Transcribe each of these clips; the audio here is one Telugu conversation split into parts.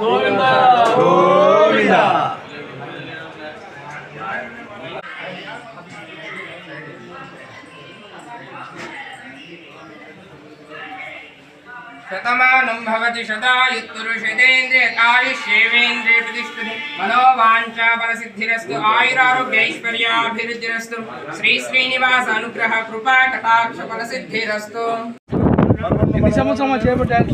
గోవింద గోవింద శతమానం భవతి శతాయుత్పురుషేంద్రియ ఆయుష్యేవేంద్రియ ప్రతిష్ఠితి మనోవాంఛా ఫలసిద్ధిరస్తు ఆయురారోగ్యైశ్వర్యాభివృద్ధిరస్తు శ్రీ శ్రీనివాస అనుగ్రహ కృపా కటాక్ష చేపట్టారు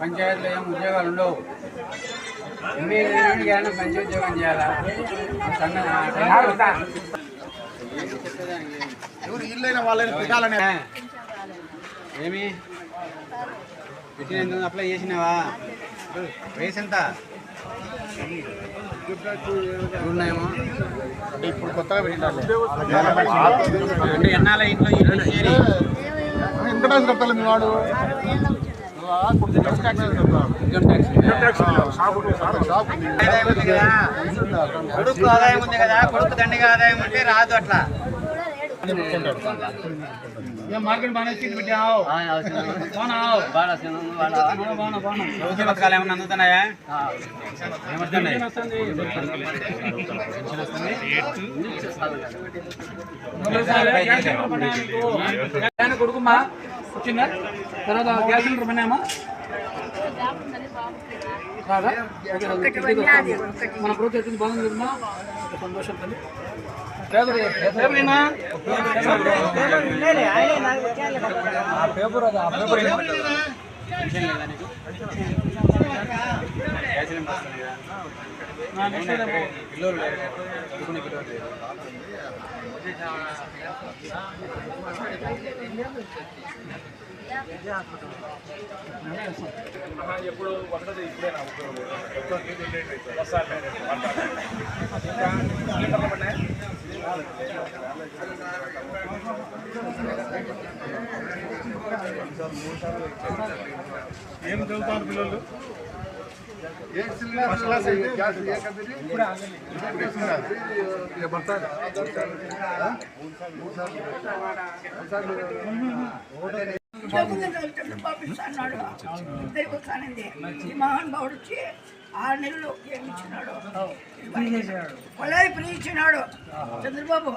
పంచాయతీలో ఏం ఉద్యోగాలు ఉండవు. ఎంబీఏ చదవడానికి ఏమైనా మంచి ఉద్యోగం చేయాలా? సన్న- ఎవరు ఇల్లైన వాళ్ళని పెట్టాలనే ఏమి? పెట్టినందుకు అప్లై చేసినావా? వయసు ఎంత? ఉన్నాయేమో ఇప్పుడు కొత్తగా పెట్టాలి అంటే ఎన్నాళ్ళ ఇంట్లో ఇల్లు చేరి? ఎంత ట్యాక్స్ కట్టాలి మీ వాడు? కొడుకు ఆదాయం ఉంది కదా కొడుకు దండిగా ఆదాయం ఉంటే రాదు అట్లా. మార్కెట్ బాగా పెట్టావు ప్రభుత్వ పథకాలు ఏమన్నా అందుతున్నాయా ఏమొస్తున్నాయి కొడుకుమా వచ్చిందా తర్వాత గ్యాస్ సిలిండర్ పన్నామా రాదా. మన ప్రభుత్వం బాగుంది సంతోషం తల్లి పేపర్ అది ఆ పేపర్ ఏనా? నా నెక్స్ట్ ఏదో పిల్లలు ఏం చదువుతారు పిల్లలు? పంపిస్తున్నాడు ఇద్దరికి వస్తానండి ఈ మహానుభావుడు వచ్చి ఆరు నెలలు ఇచ్చినాడు కొలాయి ఫ్రీ ఇచ్చినాడు. చంద్రబాబు.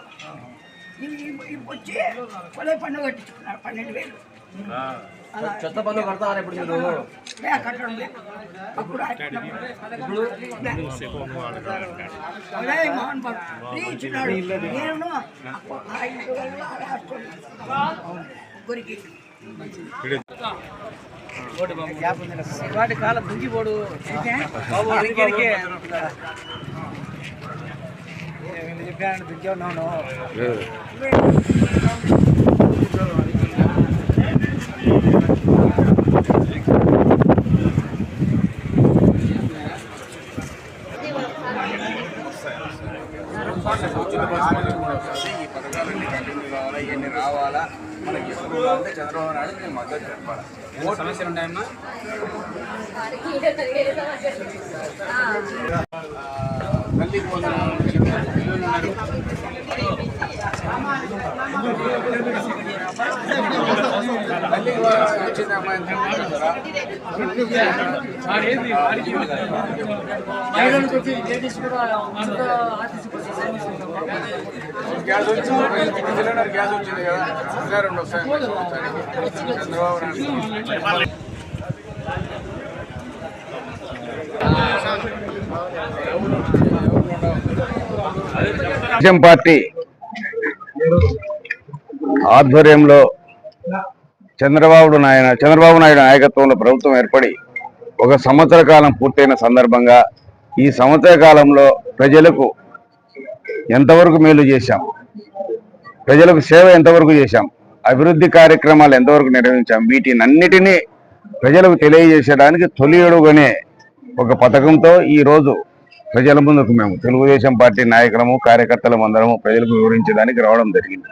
వచ్చి కొలాయి పండుగ కట్టించుకున్నాడు పన్నెండు వేలు. చెత్త పనులు కడతారు ఇప్పుడు మీరు? వాటి కాలం దుంగిపోడు బాబు దుంగిడికి చెప్పాను దుంగే ఉన్నాను ఉచిత బస్సు అనేది కూడా వస్తుంది ఈ పథకాలన్నీ కంటిన్యూ కావాలా రావాలా మనకి ఎప్పుడు అంటే చంద్రబాబు నాయుడు నేను మద్దతు ఏమైనా సమస్యలు ఉన్నాయమ్మా? తల్లి తల్లి వచ్చింది అమ్మాయి గ్యాస్ వచ్చింది సిలిండర్ గ్యాస్ వచ్చింది కదా. ఒకసారి రెండు ఒకసారి చంద్రబాబు నాయుడు తెలుగుదేశం పార్టీ ఆధ్వర్యంలో చంద్రబాబు నాయన చంద్రబాబు నాయుడు నాయకత్వంలో ప్రభుత్వం ఏర్పడి ఒక సంవత్సర కాలం పూర్తయిన సందర్భంగా ఈ సంవత్సర కాలంలో ప్రజలకు ఎంతవరకు మేలు చేశాం? ప్రజలకు సేవ ఎంతవరకు చేశాం? అభివృద్ధి కార్యక్రమాలు ఎంతవరకు నిర్వహించాం? వీటిని అన్నిటినీ ప్రజలకు తెలియజేసేయడానికి తొలి అడుగునే ఒక పథకంతో ఈ రోజు ప్రజల ముందుకు మేము తెలుగుదేశం పార్టీ నాయకులము కార్యకర్తలం అందరము ప్రజలకు వివరించడానికి రావడం జరిగింది.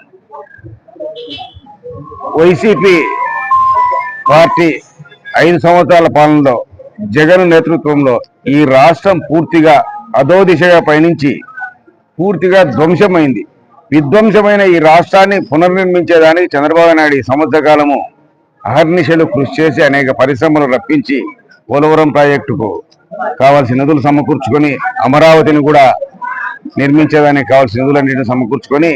వైసీపీ పార్టీ ఐదు సంవత్సరాల పాలనలో జగన్ నేతృత్వంలో ఈ రాష్ట్రం పూర్తిగా అధో దిశగా పయనించి పూర్తిగా ధ్వంసమైంది. విధ్వంసమైన ఈ రాష్ట్రాన్ని పునర్నిర్మించేదానికి చంద్రబాబు నాయుడు ఈ సంవత్సర కాలము అహర్నిశలు కృషి చేసి అనేక పరిశ్రమలు రప్పించి పోలవరం ప్రాజెక్టుకు కావాల్సిన నిధులు సమకూర్చుకొని అమరావతిని కూడా నిర్మించేదానికి కావాల్సిన నిధులన్నింటిని సమకూర్చుకొని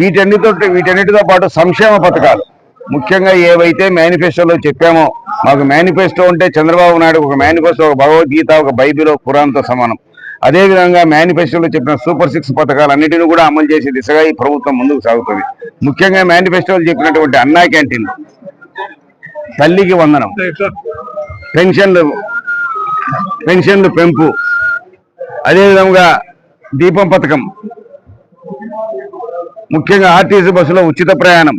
వీటన్నిటితో వీటన్నిటితో పాటు సంక్షేమ పథకాలు. ముఖ్యంగా ఏవైతే మేనిఫెస్టోలో చెప్పామో మాకు మేనిఫెస్టో ఉంటే చంద్రబాబు నాయుడు ఒక మేనిఫెస్టో ఒక భగవద్గీత ఒక బైబిల్ ఒక పురాణంతో సమానం. అదేవిధంగా మేనిఫెస్టోలో చెప్పిన సూపర్ సిక్స్ పథకాలన్నింటినీ కూడా అమలు చేసే దిశగా ఈ ప్రభుత్వం ముందుకు సాగుతుంది. ముఖ్యంగా మేనిఫెస్టోలు చెప్పినటువంటి అన్నా క్యాంటీన్ తల్లికి వందనం. పెన్షన్లు పెన్షన్లు పెంపు. అదేవిధంగా దీపం పథకం. ముఖ్యంగా ఆర్టీసీ బస్సులో ఉచిత ప్రయాణం.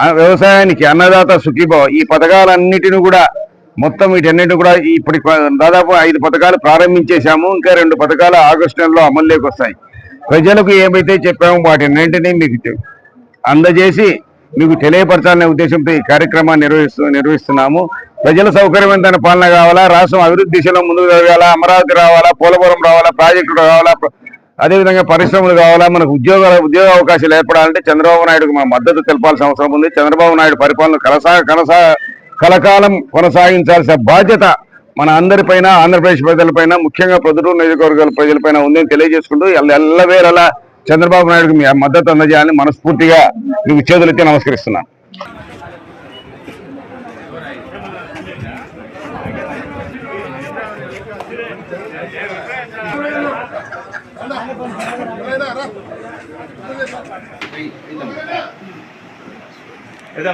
ఆ వ్యవసాయానికి అన్నదాత సుఖీభావ. ఈ పథకాలన్నిటిని కూడా మొత్తం వీటన్నిటిని కూడా ఇప్పటి దాదాపు ఐదు పథకాలు ప్రారంభించేశాము. ఇంకా రెండు పథకాలు ఆగస్టు నెలలో అమల్లోకి వస్తాయి. ప్రజలకు ఏమైతే చెప్పామో వాటిన్నింటినీ మీకు అందజేసి మీకు తెలియపరచాలనే ఉద్దేశంతో ఈ కార్యక్రమాన్ని నిర్వహిస్తూ నిర్వహిస్తున్నాము. ప్రజల సౌకర్యవంతమైన పాలన కావాలా? రాష్ట్రం అభివృద్ధి దిశలో ముందుకు జరగాల? అమరావతి రావాలా? పోలవరం రావాలా? ప్రాజెక్టులు రావాలా? అదేవిధంగా పరిశ్రమలు కావాలా? మనకు ఉద్యోగాల ఉద్యోగ అవకాశాలు ఏర్పడాలంటే చంద్రబాబు నాయుడుకు మా మద్దతు తెలపాల్సిన అవసరం ఉంది. చంద్రబాబు నాయుడు పరిపాలన కలసా కనసా కలకాలం కొనసాగించాల్సిన బాధ్యత మన అందరిపైన ఆంధ్రప్రదేశ్ ప్రజలపైన ముఖ్యంగా ప్రొద్దుటూరు నియోజకవర్గాల ప్రజలపైన ఉందని తెలియజేసుకుంటూ ఎల్ల- ఎల్లవేళలా చంద్రబాబు నాయుడుకి మీ మద్దతు అందజేయాలని మనస్ఫూర్తిగా మీకు చేతులెత్తి నమస్కరిస్తున్నాను. మళ్ళీ అభిమానం లేదా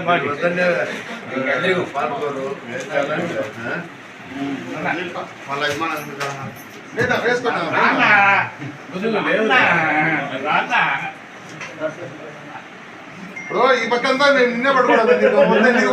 ఇప్పుడు ఈ పక్కంతా నేను నిన్నే పట్టుకోవడం నీకు